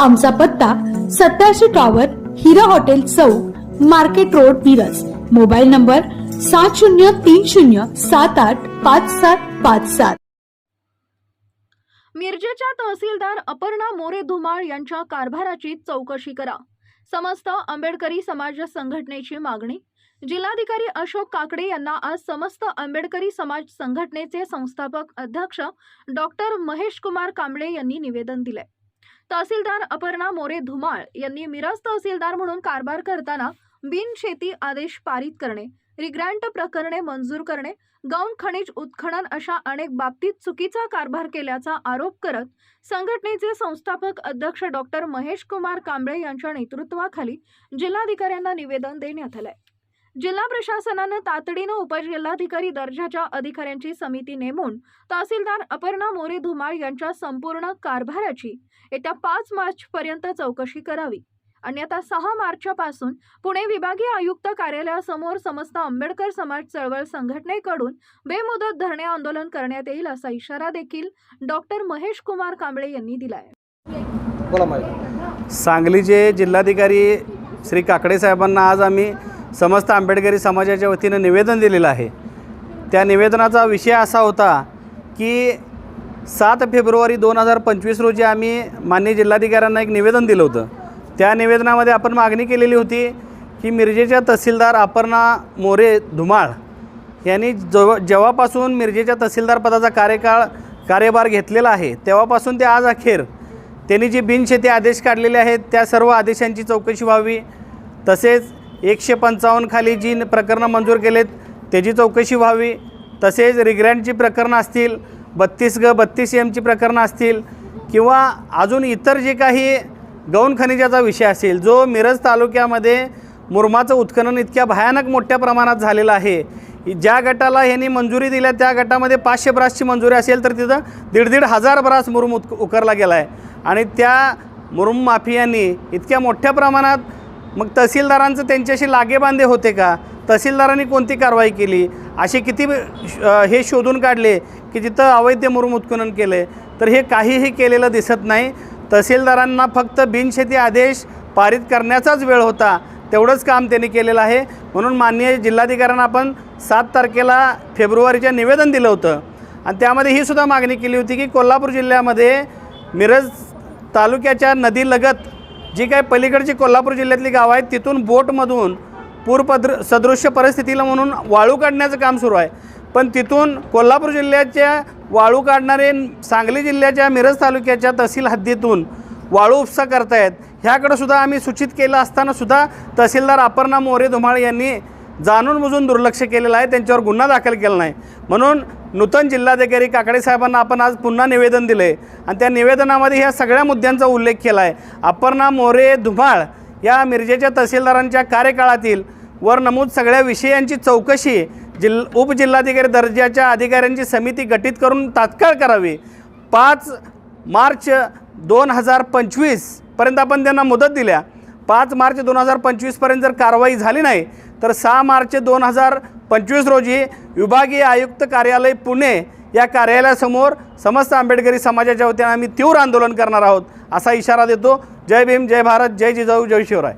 आमचा पत्ता सत्याऐंशी टॉवर हिरा हॉटेल चौक market road Miraj. Mobile number सात शून्य तीन शून्य सात आठ पाच सात पाच सात. मिरजेच्या तहसीलदार अपर्णा मोरे धुमाळ यांच्या कारभाराची चौकशी करा. समस्त आंबेडकरी समाज संघटनेची मागणी. जिल्हाधिकारी अशोक काकडे यांना आज समस्त आंबेडकरी समाज संघटनेचे संस्थापक अध्यक्ष डॉक्टर महेश कुमार कांबळे यांनी निवेदन दिले तहसीलदार अपर्णा मोरे धुमाळ यांनी मिरज तहसीलदार म्हणून कारभार करताना बिनशेती आदेश पारित करणे रिग्रँट प्रकरणे मंजूर करणे गौण खनिज उत्खनन अशा अनेक बाबतीत चुकीचा कारभार केल्याचा आरोप करत संघटनेचे संस्थापक अध्यक्ष डॉक्टर महेश कुमार कांबळे यांच्या नेतृत्वाखाली जिल्हाधिकाऱ्यांना निवेदन देण्यात आलंय. जिल्हा प्रशासनानं तातडीनं उपजिल्हाधिकारी दर्जाच्या अधिकाऱ्यांची समिती नेमून तहसीलदार अपर्णा मोरे धुमाळ यांच्या संपूर्ण कारभाराची येत्या पाच मार्चपर्यंत चौकशी करावी. अन्यथा सहा मार्चपासून पुणे विभागीय आयुक्त कार्यालयासमोर समस्त आंबेडकर समाज चळवळ संघटनेकडून बेमुदत धरणे आंदोलन करण्यात येईल असा इशारा देखील डॉक्टर महेश कुमार कांबळे यांनी दिलाय. आहे सांगलीचे जिल्हाधिकारी श्री काकडे साहेबांना आज आम्ही समस्त आंबेडकरी समाजाच्या वतीनं निवेदन दिलेलं आहे. त्या निवेदनाचा विषय असा होता की सात फेब्रुवारी दोन हजार पंचवीस रोजी आम्ही मान्य जिल्हाधिकाऱ्यांना एक निवेदन दिलं होतं. त्या निवेदनामध्ये आपण मागणी केलेली होती की मिरजेच्या तहसीलदार अपर्णा मोरे धुमाळ यांनी जव जेव्हापासून मिरजेच्या तहसीलदार पदाचा कार्यकाळ कार्यभार घेतलेला आहे तेव्हापासून ते आज अखेर त्यांनी जे बिनशेती आदेश काढलेले आहेत त्या सर्व आदेशांची चौकशी व्हावी. तसेच एकशे पंचावन्न खाली जी न- प्रकरणं मंजूर केलेत त्याची चौकशी व्हावी. तसेच रिग्रँटची प्रकरणं असतील बत्तीस ग बत्तीस एमची प्रकरणं असतील किंवा अजून इतर जे काही गौण खनिजाचा विषय असेल जो मिरज तालुक्यामध्ये मुरमाचं उत्खनन इतक्या भयानक मोठ्या प्रमाणात झालेलं आहे ज्या गटाला ह्यांनी मंजुरी दिल्या त्या गटामध्ये पाचशे ब्रासची मंजुरी असेल तर तिथं दीड दीड हजार ब्रास मुरुम उत उकरला गेला आहे आणि त्या मुरुम माफियांनी इतक्या मोठ्या प्रमाणात मग तहसीलदारांचं त्यांच्याशी लागेबांधे होते का? तहसीलदारांनी कोणती कारवाई केली? असे किती हे शोधून काढले की जिथं अवैध मुरुम उत्खनन केले तर हे काहीही केलेलं दिसत नाही. तहसीलदारांना फक्त बिनशेती आदेश पारित करण्याचाच वेळ होता. तेवढंच काम त्यांनी केलेलं आहे. म्हणून माननीय जिल्हाधिकाऱ्यांना आपण सात तारखेला फेब्रुवारीच्या निवेदन दिलं होतं. आणि त्यामध्ये ही सुद्धा मागणी केली होती की कोल्हापूर जिल्ह्यामध्ये मिरज तालुक्याच्या नदीलगत जी काय पलीकडची कोल्हापूर जिल्ह्यातली गावं आहेत तिथून बोटमधून पूरपद्र सदृश्य परिस्थितीला म्हणून वाळू काढण्याचं काम सुरू आहे. पण तिथून कोल्हापूर जिल्ह्याच्या वाळू काढणारे सांगली जिल्ह्याच्या मिरज तालुक्याच्या तहसील हद्दीतून वाळू उपसा करतायत. ह्याकडं सुद्धा आम्ही सूचित केलं असताना सुद्धा तहसीलदार अपर्णा मोरे धुमाळ यांनी जाणून बुजून दुर्लक्ष केलेलं आहे. त्यांच्यावर गुन्हा दाखल केला नाही. म्हणून नूतन जिल्हाधिकारी काकडे साहेबांना आपण आज पुन्हा निवेदन दिलं. आहे आणि त्या निवेदनामध्ये ह्या सगळ्या मुद्द्यांचा उल्लेख केला आहे अपर्णा मोरे धुमाळ या मिरजेच्या तहसीलदारांच्या कार्यकाळातील वर नमूद सगळ्या विषयांची चौकशी जिल उपजिल्हाधिकारी दर्जाच्या अधिकाऱ्यांची समिती गठीत करून तात्काळ करावी. पाच मार्च दोन हजार पंचवीसपर्यंत आपण त्यांना मुदत दिल्या. पाच मार्च दोन हजार पंचवीसपर्यंत जर कारवाई झाली नाही तर सहा मार्च दोन हजार पंचवीस रोजी विभागीय आयुक्त कार्यालय पुणे या कार्यालयासमोर समस्त आंबेडकरी समाजाच्या वतीने आम्ही तीव्र आंदोलन करणार आहोत असा इशारा देतो. जय भीम जय भारत जय जिजाऊ जय शिवराय.